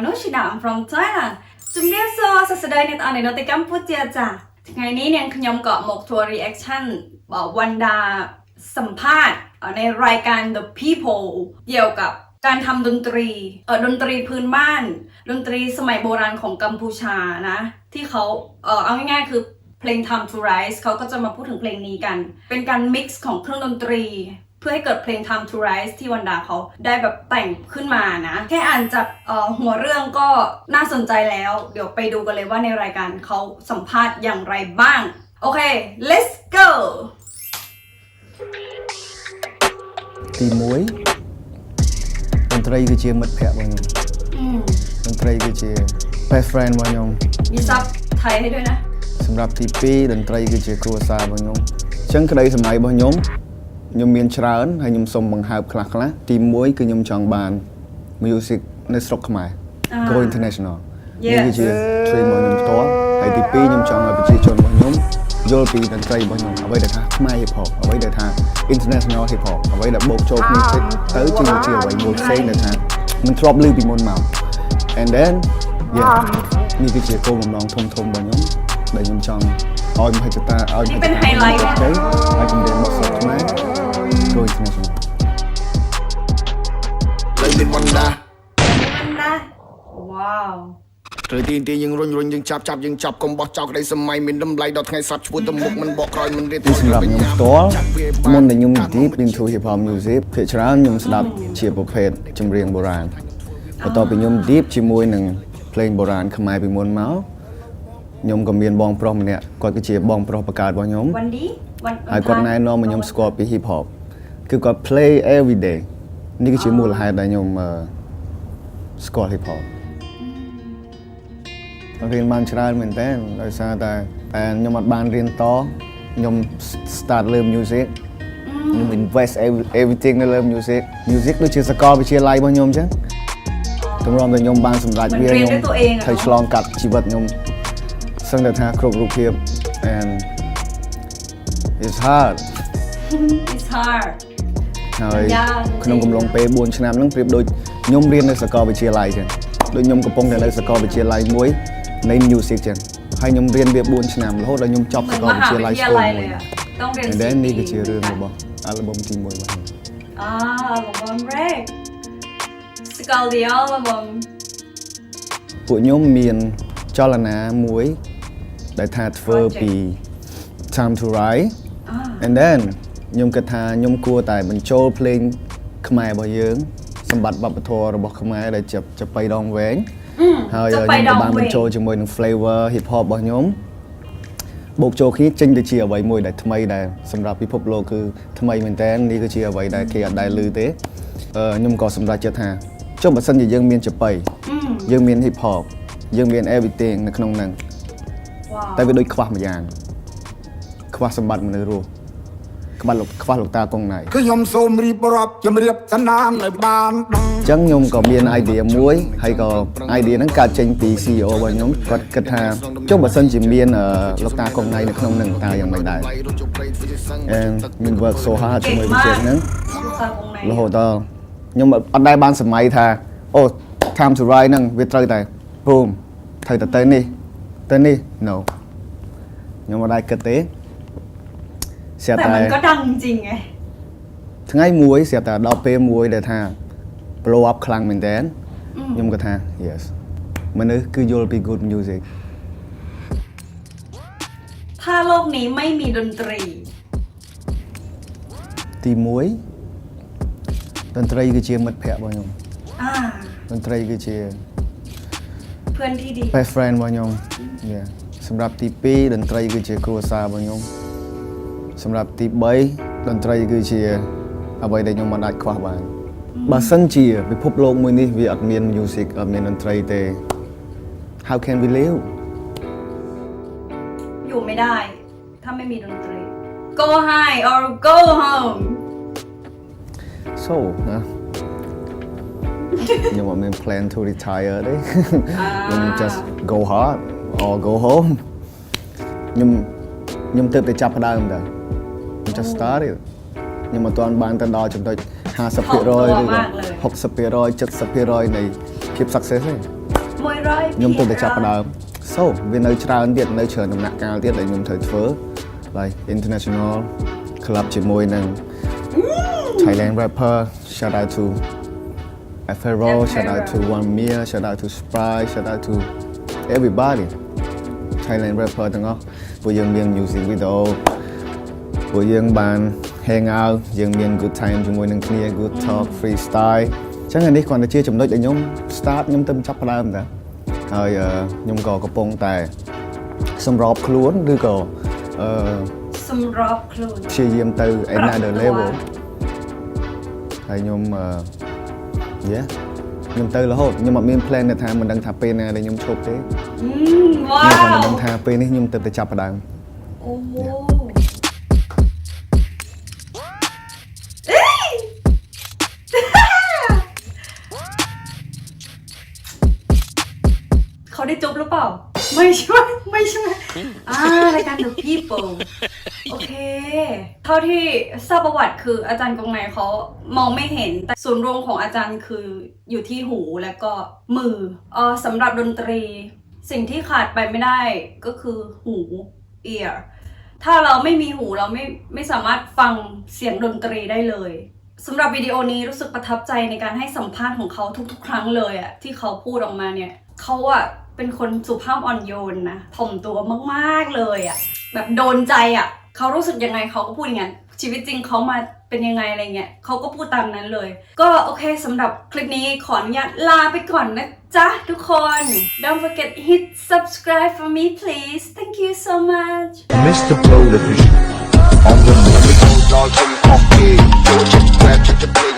คนชินา I'm from Thailand จุมเดียโซสัสดายในตอนในโนติกัมพูเจียจ้ะไงนี้เนี่ยขยมเกาะหมกทัวร์รีแอคชั่นบอกวันดาสัมภาษณ์ในรายการ The People เกี่ยวกับการทำดนตรีเออดนตรีพื้นบ้าน ดนตรีสมัยโบราณของกัมพูชานะ ที่เขาเออเอาง่ายๆคือเพลง Time to Rise เขาก็จะมาพูดถึงเพลงนี้กัน เป็นการมิกซ์ของเครื่องดนตรี เพื่อให้เกิดเพลง Time to Rise ที่วันดาเขาได้แบบแต่งขึ้นมานะ แค่อ่านจากเอ่อหัวเรื่องก็น่าสนใจแล้ว เดี๋ยวไปดูกันเลยว่าในรายการเขาสัมภาษณ์อย่างไรบ้าง โอเค let's go ទី1តន្ត្រីគឺជាមិត្តភ័ក្តិរបស់ខ្ញុំ อืม តន្ត្រីគឺជា best friend របស់ខ្ញុំ มีซับไทยให้ด้วยนะ សម្រាប់ទី2តន្ត្រីគឺជាគ្រួសាររបស់ខ្ញុំអញ្ចឹងក្តីសម័យរបស់ខ្ញុំ ខ្ញុំមានច្រើនហើយខ្ញុំសុំបង្ហើបខ្លះខ្លះទី1គឺខ្ញុំចង់បាន music នៅស្រុកខ្មែរ go international នេះគឺជា dream របស់ខ្ញុំផ្ទាល់ហើយទី2ខ្ញុំចង់ឲ្យប្រជាជនរបស់ខ្ញុំយល់ពីតន្ត្រីរបស់ខ្ញុំអ្វីដែលថាខ្មែរ hip hop អ្វីដែលថា international hip hop អ្វីដែលបូកចូលគ្នាទៅគឺជាអ្វីមួយផ្សេងដែលថាមិនធ្លាប់ឮពីមុនមក and then yeah នេះគឺជាគោលបំណងធំធំរបស់ខ្ញុំដែលខ្ញុំចង់ឲ្យមហិច្ឆតាឲ្យមហិច្ឆតាទៅហើយជំរាបមកស្រុកខ្មែរ Go International លេងមានវណ្ណាណាវ៉ាវត្រូវទីទីយើងរុញរុញយើងចាប់ចាប់យើងចាប់កុំបោះចោលក្តីសម័យមានតម្លៃដល់ថ្ងៃសັບឈួតទៅមុខមិនបកក្រោយមិនរៀបទៅសម្រាប់ខ្ញុំផ្ទាល់មុនដែលខ្ញុំ deep into hip hop music ភាគច្រើនខ្ញុំស្ដាប់ជាប្រភេទចម្រៀងបុរាណបន្ទាប់ពីខ្ញុំ deep ជាមួយនឹងភ្លេងបុរាណខ្មែរពីមុនមកខ្ញុំក៏មានបងប្រុសម្នាក់គាត់គឺជាបងប្រុសបង្កើតរបស់ខ្ញុំហើយគាត់ណែនាំមកខ្ញុំស្គាល់ពី hip hop គឺគាត់ play every day នេះគឺជាមូលហេតុដែលខ្ញុំស្គាល់ hip hop រៀនបានច្រើនមែនតើដោយសារតែតែខ្ញុំអត់បានរៀនតខ្ញុំ start លើ music ខ្ញុំ invest everything នៅលើ music music ដូចជាសកលវិទ្យាល័យរបស់ខ្ញុំអញ្ចឹងទម្រាំតែខ្ញុំបានសម្រេចវាខ្ញុំត្រូវឆ្លងកាត់ជីវិតខ្ញុំសឹងតែថាគ្រប់រូបភាព and it's hard it's hard ហើយ យ៉ាង ក្នុងកំឡុងពេល4ឆ្នាំហ្នឹងប្រៀបដូចខ្ញុំរៀននៅសាកលវិទ្យាល័យចឹងដូចខ្ញុំកំពុងតែនៅសាកលវិទ្យាល័យមួយនៃ music ចឹងហើយខ្ញុំរៀនវា4ឆ្នាំរហូតដល់ខ្ញុំចប់ เหมื សា อน កល ม វិទ្ หา យាល័ วิ យ ท ស្ ยา គាល់ ลัย មួយ เลยอะต้องเรียน and then สี่ នេះ ปี គឺជារឿងរបស់ album ទី1របស់ខ្ញុំ อ่าอัลบั้มแรกสกอลเดียวอัลบั้ม ពួកខ្ញុំមានចលនាមួយដែលថាធ្វើពី time to ride อ่า and then ខ្ញុំគិតថាខ្ញុំគួរតែបញ្ចូលភ្លេងខ្មែររបស់យើងសម្បត្តិវប្បធម៌របស់ខ្មែរដែលជាចាប៉ីដងវែងហើយខ្ញុំក៏បានបញ្ចូលជាមួយនឹង flavor hip hop របស់ខ្ញុំបូកចូលគ្នាចេញទៅជាអ្វីមួយដែលថ្មីដែលសម្រាប់ពិភពលោកគឺថ្មីមែនតើនេះគឺជាអ្វីដែលគេអត់ដែលឮទេខ្ញុំក៏សម្រេចចិត្តថាចុះបើសិនជាយើងមានចាប៉ីយើងមាន hip hop យើងមាន everything នៅក្នុងហ្នឹងតែវាដូចខ្វះមួយយ៉ាងខ្វះសម្បត្តិមនុស្សរស់ ក្បាច់លោកខ្វះលោកតាកងណៃគឺខ្ញុំសូមរៀបរាប់ជំរាបសណ្ឋានឲ្យបានដឹងអញ្ចឹងខ្ញុំក៏មាន idea មួយហើយក៏ idea ហ្នឹងកើតចេញពី CEO របស់ខ្ញុំគាត់គិតថាចុះបើសិនជាមានលោកតាកងណៃនៅក្នុងនឹងតើយ៉ាងម៉េចដែរអឺមាន work so hard ជាមួយវិជាហ្នឹងរហូតដល់ខ្ញុំអត់ដែរបានសម័យថាអូ time to ride ហ្នឹងវាត្រូវតែ boom ត្រូវតែទៅនេះទៅនេះ no ខ្ញុំអត់ដែរគិតទេ ស្រាប់ แต่ តែ มันก็ดังจริงไง ថ្ងៃមួយស្រាប់តែដល់ពេលមួយដែលថា blow up ខ្លាំងមែនតើខ្ញុំក៏ថា yes មនុស្សគឺយល់ពី good music ถ้าโลกนี้ไม่มีดนตรี ទី1តន្ត្រីគឺជាមិត្តភ័ក្តិរបស់ខ្ញុំ อ่า តន្ត្រីគឺជា เพื่อนที่ดี best friend របស់ខ្ញុំ yeah សម្រាប់ទី2តន្ត្រីគឺជាគ្រួសាររបស់ខ្ញុំ សម្រាប់ទី3តន្ត្រីគឺជាអ្វីដែលខ្ញុំមិនអាចខ្វះបានបើសិនជាពិភពលោកមួយនេះវាអត់មាន music អត់មានតន្ត្រីទេ how can we live อยู่ไม่ได้ถ้าไม่มีดนตรี go high or go home so ណាខ្ញុំអត់មាន plan to retire ទេខ្ញុំ just go hard or go home ខ្ញុំខ្ញុំទើបតែចាប់ផ្ដើមដែរ chúng ta start nhưng mà toàn ban tới 2000 star ទៀតខ្ញុំមិនទាន់បានទៅដល់ចំណុច50%ឬក៏60% 70%នៃភាព success ទេ100%ខ្ញុំទើបតែចាប់ផ្ដើម so phớ. Like international club ជាមួយនឹង Thailand rapper shout out to Afero shout out to One Mia shout out to Sprite shout out to everybody. Thailand rapper ទាំងអស់ពួកយើងមាន music video. ពួកយើងបាន hang out យើងមាន good time ជាមួយនឹងគ្នា good talk freestyle អញ្ចឹងអានេះគ្រាន់តែជាចំណុចដែលខ្ញុំ start ខ្ញុំទៅចាប់ផ្ដើមតាហើយអឺខ្ញុំក៏កំពុងតែសម្របខ្លួនឬក៏អឺសម្របខ្លួនព្យាយាមទៅ another ប្រាប់ level ហើយខ្ញុំអឺ yeah ខ្ញុំទៅរហូតខ្ញុំអត់មាន plan ទេថាមិនដឹងថាពេលណាដែលខ្ញុំឈប់ទេអឺវ៉ាខ្ញុំគាត់មិនវដឹងថាពេលនេះខ្ញុំទៅតែចាប់ផ្ដើមអូ ได้จบหรือเปล่า ไม่ใช่ไม่ใช่อ่ารายการ The People โอเค เท่าที่ทราบประวัติคืออาจารย์กงไนเขามองไม่เห็น แต่ส่วนย์รวมของอาจารย์คืออยู่ที่หูและก็มือเออสำหรับดนตรี สิ่งที่ขาดไปไม่ได้ก็คือหู ear ถ้าเราไม่มีหูเราไม่ไม่สามารถฟังเสียงดนตรีได้เลยสำหรับวิดีโอนี้รู้สึกประทับใจในการให้สัมภาษณ์ของเขาทุกๆ ครั้งเลยอะที่เขาพูดออกมาเนี่ยเขาอะ เป็นคนสุภาพอ่อนโยนนะถ่อมตัวมากๆเลยอะ่ะแบบโดนใจอะ่ะเขารู้สึกยังไงเขาก็พูดอย่างนั้นชีวิตจริงเขามาเป็นยังไงอะไรเงี้ยเขาก็พูดตามนั้นเลย ก็โอเคสำหรับคลิปนี้ขออนุญาตลาไปก่อนนะจ๊ะทุกคน Don't forget hit subscribe for me please Thank you so much Mr. Polavision on the